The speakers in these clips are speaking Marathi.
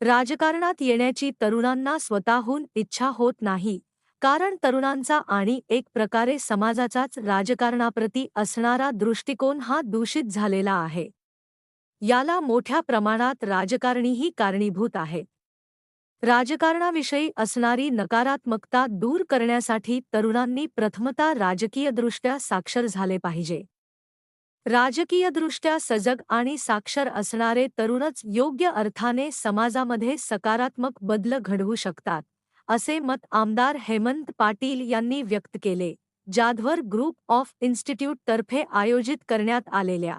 राजकारणात येण्याची तरुणांना स्वतःहून इच्छा होत नाही. कारण तरुणांचा आणि एक प्रकारे समाजाचाच राजकारणाप्रती असणारा दृष्टिकोन हा दूषित झालेला आहे. याला मोठ्या प्रमाणात राजकारणीही कारणीभूत आहे. राजकारणाविषयी असणारी नकारात्मकता दूर करण्यासाठी तरुणांनी प्रथमता राजकीयदृष्ट्या साक्षर झाले पाहिजे. राजकीयदृष्ट्या सजग आणि साक्षर असणारे तरुणच योग्य अर्थाने समाजामध्ये सकारात्मक बदल घडवू शकतात असे मत आमदार हेमंत पाटील यांनी व्यक्त केले जाधवर ग्रुप ऑफ इन्स्टिट्यूट तर्फे आयोजित करण्यात आलेल्या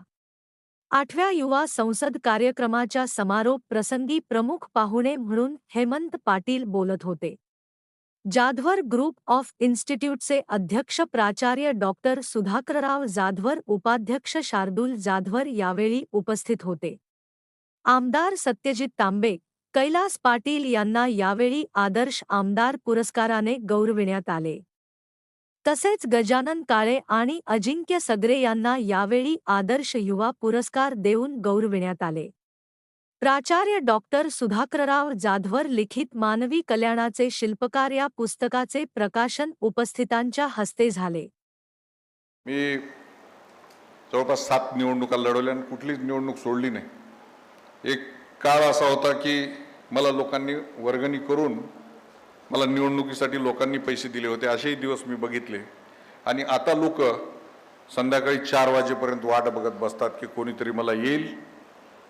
आठव्या युवा संसद कार्यक्रमाच्या समारोप प्रसंगी प्रमुख पाहुणे म्हणून हेमंत पाटील बोलत होते. जाधवर ग्रुप ऑफ इन्स्टिट्यूटचे अध्यक्ष प्राचार्य डॉक्टर सुधाकरराव जाधवर उपाध्यक्ष शार्दूल जाधवर यावेळी उपस्थित होते. आमदार सत्यजित तांबे कैलास पाटील यांना यावेळी आदर्श आमदार पुरस्काराने गौरविण्यात आले. तसेच गजानन काळे आणि अजिंक्य सगरे यांना यावेळी आदर्श युवा पुरस्कार देऊन गौरविण्यात आले. प्राचार्य डॉक्टर सुधाकरराव जाधवर लिखित मानवी कल्याणाचे शिल्पकार या पुस्तकाचे प्रकाशन उपस्थितांच्या हस्ते झाले. मी जवळपास सात निवडणुका लढवल्या आणि कुठलीच निवडणूक सोडली नाही. एक काळ असा होता की मला लोकांनी वर्गणी करून मला निवडणुकीसाठी लोकांनी पैसे दिले होते असेही दिवस मी बघितले. आणि आता लोक संध्याकाळी चार वाजेपर्यंत वाट बघत बसतात की कोणीतरी मला येईल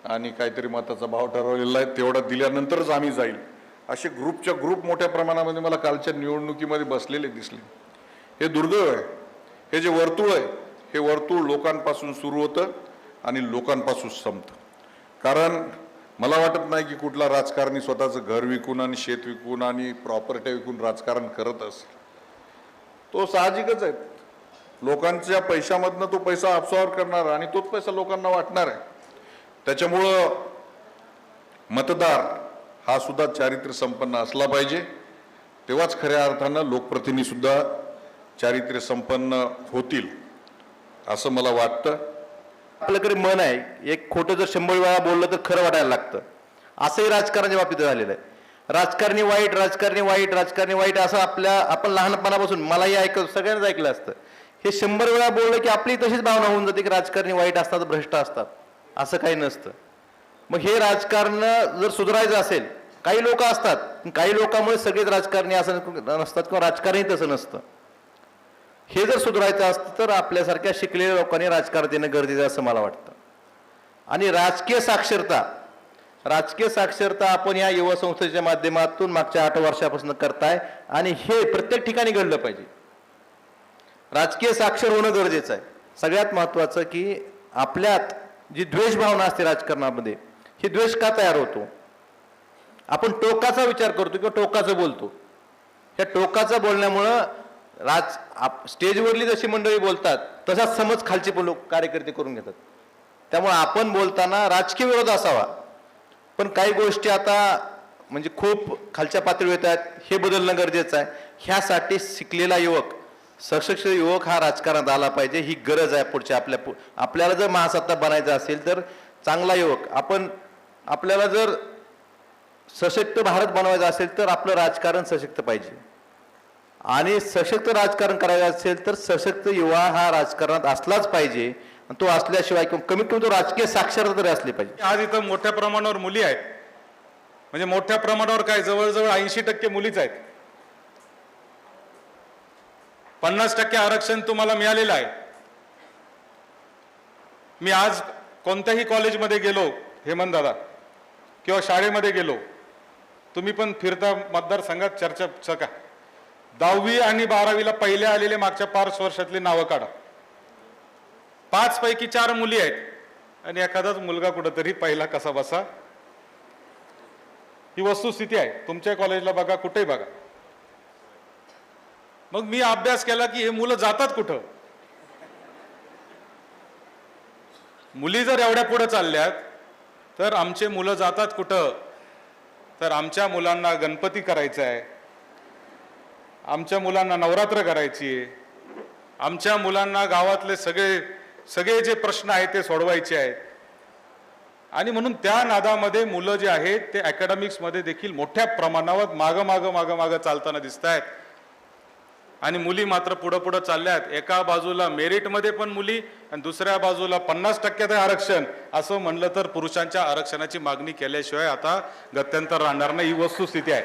आणि काहीतरी मताचा भाव ठरवलेला आहे तेवढा दिल्यानंतरच आम्ही जाईल. असे ग्रुपच्या ग्रुप मोठ्या प्रमाणामध्ये मला कालच्या निवडणुकीमध्ये बसलेले दिसले. हे दुर्दैव आहे. हे जे वर्तुळ आहे हे वर्तुळ लोकांपासून सुरू होतं आणि लोकांपासून संपतं. कारण मला वाटत नाही की कुठला राजकारणी स्वतःचं घर विकून आणि शेत विकून आणि प्रॉपर्ट्या विकून राजकारण करत असेल. तो साहजिकच आहे. लोकांच्या पैशामधनं तो पैसा अब्सॉर्व करणार आणि तोच पैसा लोकांना वाटणार आहे. त्याच्यामुळं मतदार हा सुद्धा चारित्र्य संपन्न असला पाहिजे. तेव्हाच खऱ्या अर्थानं लोकप्रतिनिधीसुद्धा चारित्र्य संपन्न होतील असं मला वाटतं. आपल्याकडे मन आहे. एक खोटं जर शंभर वेळा बोललं तर खरं वाटायला लागतं. असंही राजकारणाच्या बाबतीत झालेलं आहे. राजकारणी वाईट राजकारणी वाईट राजकारणी वाईट असं आपल्या आपण लहानपणापासून मलाही ऐकलं सगळ्यांनाच ऐकलं असतं. हे शंभर वेळा बोललं की आपली तशीच भावना होऊन जाते की राजकारणी वाईट असतात भ्रष्ट असतात. असं काही नसतं. मग हे राजकारण जर सुधारायचं असेल काही लोक असतात काही लोकांमुळे सगळेच राजकारणी असं नसतात किंवा राजकारणी तसं नसतं. हे जर सुधारायचं असतं तर आपल्यासारख्या शिकलेल्या लोकांनी राजकारण देणं गरजेचं असं मला वाटतं. आणि राजकीय साक्षरता राजकीय साक्षरता आपण या युवा संस्थेच्या माध्यमातून मागच्या आठ वर्षापासून करताय आणि हे प्रत्येक ठिकाणी घडलं पाहिजे. राजकीय साक्षर होणं गरजेचं आहे. सगळ्यात महत्त्वाचं की आपल्यात जी द्वेष भावना असते राजकारणामध्ये हे द्वेष का तयार होतो? आपण टोकाचा विचार करतो किंवा टोकाचं बोलतो. ह्या टोकाचं बोलण्यामुळं राज आप स्टेजवरली जशी मंडळी बोलतात तसाच समज खालचे पण लोक कार्यकर्ते करून घेतात. त्यामुळे आपण बोलताना राजकीय विरोध असावा. पण काही गोष्टी आता म्हणजे खूप खालच्या पातळीवर येत आहेत हे बदलणं गरजेचं आहे. ह्यासाठी शिकलेला युवक सशक्त युवक हा राजकारणात आला पाहिजे ही गरज आहे पुढच्या आपल्या पु- आपल्याला जर महासत्ता बनायचं असेल तर चांगला युवक आपण आपल्याला जर सशक्त भारत बनवायचा असेल तर आपलं राजकारण सशक्त पाहिजे. आणि सशक्त राजकारण करायचं असेल तर सशक्त युवा हा राजकारणात असलाच पाहिजे तो असल्याशिवाय किंवा कमीत कमी तो राजकीय साक्षरता तरी असली पाहिजे. आज इथं मोठ्या प्रमाणावर मुली आहेत. म्हणजे मोठ्या प्रमाणावर काय जवळजवळ ऐंशी टक्के मुलीच आहेत. पन्नास टक्के आरक्षण तुम्हाला मिळालेलं आहे. मी आज कोणत्याही कॉलेजमध्ये गेलो हेमंत दादा किंवा शाळेमध्ये गेलो तुम्ही पण फिरता मतदारसंघात चर्चा चका. दहावी आणि बारावीला पहिले आलेले मागच्या पाच वर्षातली नावं काढा. पाच पैकी चार मुली आहेत आणि एखादाच मुलगा कुठंतरी पहिला कसा बसा? ही वस्तुस्थिती आहे. तुमच्या कॉलेजला बघा कुठेही बघा. मग मी अभ्यास केला की हे मुलं जातात कुठं? मुली जर एवढ्या पुढे चालल्यात तर आमचे मुलं जातात कुठं? तर आमच्या मुलांना गणपती करायचा आहे आमच्या मुलांना नवरात्र करायची आहे आमच्या मुलांना गावातले सगळे सगळे जे प्रश्न आहेत ते सोडवायचे आहेत आणि म्हणून त्या नादामध्ये मुलं जे आहेत ते अकॅडमिक्समध्ये देखील मोठ्या प्रमाणावर मागं मागं मागं मागं चालताना दिसत आहेत आणि मुली मात्र पुढं पुढं चालल्या आहेत एका बाजूला मेरिटमध्ये पण मुली आणि दुसऱ्या बाजूला पन्नास टक्क्यात आरक्षण असं म्हणलं तर पुरुषांच्या आरक्षणाची मागणी केल्याशिवाय आता गत्यंतर राहणार नाही. ही वस्तुस्थिती आहे.